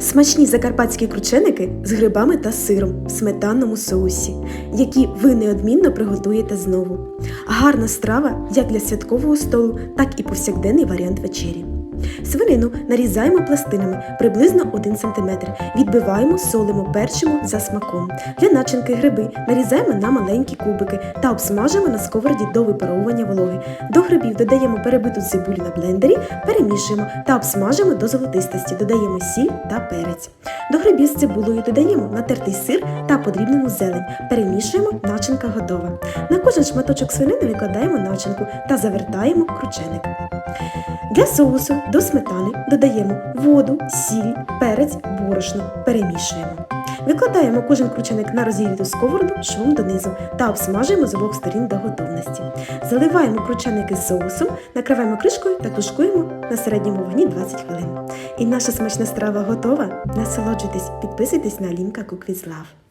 Смачні закарпатські крученики з грибами та сиром в сметанному соусі, які ви неодмінно приготуєте знову. Гарна страва як для святкового столу, так і повсякденний варіант вечері. Свинину нарізаємо пластинами приблизно 1 см. Відбиваємо, солимо, перчимо за смаком. Для начинки гриби нарізаємо на маленькі кубики та обсмажимо на сковороді до випаровування вологи. До грибів додаємо перебиту цибулю на блендері, перемішуємо та обсмажимо до золотистості. Додаємо сіль та перець. До грибів з цибулею додаємо натертий сир та подрібнену зелень. Перемішуємо, начинка готова. На кожен шматочок свинини викладаємо начинку та завертаємо крученик. Для соусу до сметани додаємо воду, сіль, перець, борошно, перемішуємо. Викладаємо кожен крученик на розігріту сковороду швом донизу та обсмажуємо з обох сторін до готовності. Заливаємо крученики з соусом, накриваємо кришкою та тушкуємо на середньому вогні 20 хвилин. І наша смачна страва готова. Насолоджуйтесь, підписуйтесь на Лінка Love.